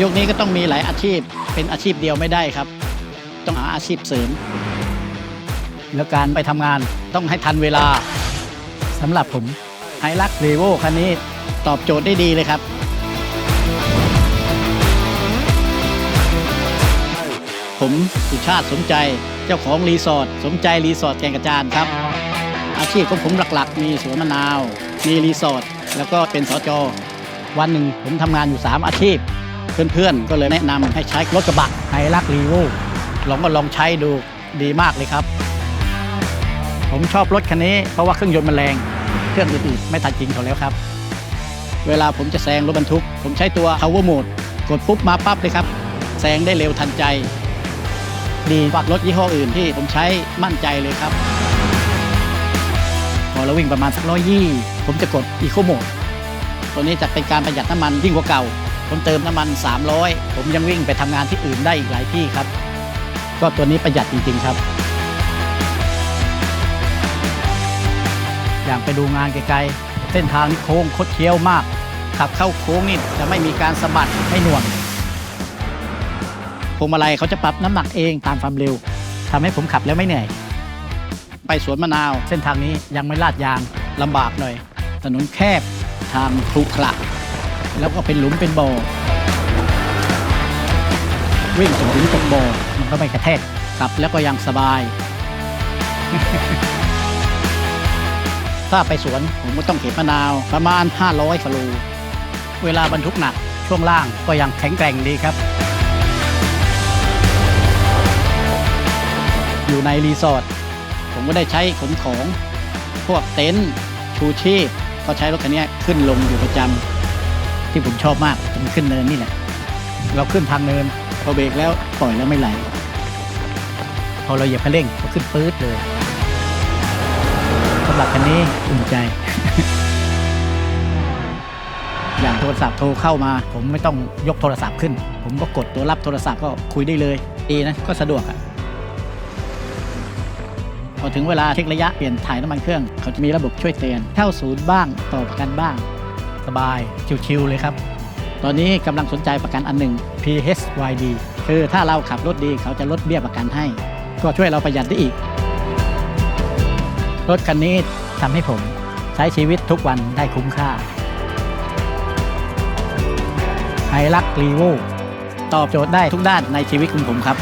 ยุคนี้ก็ต้องมีหลายอาชีพ เป็นอาชีพเดียวไม่ได้ครับ ต้องหาอาชีพเสริม แล้วการไปทำงานต้องให้ทันเวลาสำหรับผมไฮลักเรโวคันนี้ตอบโจทย์ได้ดีเลยครับผมสุชาติสมใจเจ้าของรีสอร์ทสมใจรีสอร์ทแกงกระจานครับ อาชีพของผมหลักๆ มีสวนมะนาว มีรีสอร์ทแล้วก็เป็นสจอวันหนึ่งผมทำงานอยู่ 3 อาชีพ เพื่อนๆ ก็เลยแนะนำให้ใช้รถกระบะไฮลักรีโวลองก็ลองใช้ดูดีมากเลยครับ ผมชอบรถคันนี้เพราะว่าเครื่องยนต์มันแรง เครื่องอื่นๆไม่ทันจริงเขาแล้วครับ เวลาผมจะแซงรถบรรทุก ผมใช้ตัว power mode กดปุ๊บมาปั๊บเลยครับ แซงได้เร็วทันใจ ดีกว่ารถยี่ห้ออื่นที่ผมใช้มั่นใจเลยครับ พอเราวิ่งประมาณสักร้อยยี่ผมจะกด Eco Mode ตัวนี้จะเป็นการประหยัดน้ำมันยิ่งกว่าเก่า ผมเติมน้ำมัน 300 ผมยังวิ่งไปทำงานที่อื่นได้อีกหลายที่ครับ ก็ตัวนี้ประหยัดจริง ๆ ครับ อย่างไปดูงานไกลๆ เส้นทางนี่โค้งคดเคี้ยวมาก ขับเข้าโค้งนี่จะไม่มีการสะบัดไม่หน่วงพวงมาลัยเขาจะปรับน้ำหนักเองตามความเร็วทำให้ผมขับแล้วไม่เหนื่อย ไปสวนมะนาว เส้นทางนี้ยังไม่ลาดยางลำบากหน่อย ถนนแคบทางครุขระ แล้วก็เป็นหลุมเป็นบ่อวิ่งถึงตรงบ่อมันก็ไม่กระแทกขับแล้วก็ยังสบาย ถ้าไปสวนผมก็ต้องเก็บมะนาวประมาณ 500กิโลเวลาบรรทุกหนักช่วงล่างก็ยังแข็งแกร่งดีครับ อยู่ในรีสอร์ทผมก็ได้ใช้ขนของ พวกเต็นท์ชูชีพก็ใช้รถคันนี้ขึ้นลงอยู่ประจำ ที่ผมชอบมากผมขึ้นเนินนี่แหละ เราขึ้นทางเนินพอเบรกแล้วปล่อยแล้วไม่ไหล พอเราเหยียบคันเร่งก็ขึ้นปื๊ดเลยสำหรับคันนี้อุ่นใจ อย่างโทรศัพท์โทรเข้ามา ผมไม่ต้องยกโทรศัพท์ขึ้น ผมก็กดตัวรับโทรศัพท์ก็คุยได้เลย ดีนะก็สะดวกอะพอถึงเวลาเช็คระยะเปลี่ยนถ่ายน้ำมันเครื่อง เขาจะมีระบบช่วยเตือน เข้าศูนย์บ้างต่อประกันบ้าง สบาย ชิวๆเลยครับ ตอนนี้กำลังสนใจประกันอันหนึ่ง PHYD คือถ้าเราขับรถดีเขาจะลดเบี้ยประกันให้ ก็ช่วยเราประหยัดได้อีก รถคันนี้ทำให้ผมใช้ชีวิตทุกวันได้คุ้มค่าไฮลักรีโวตอบโจทย์ได้ทุกด้านในชีวิตของผมครับ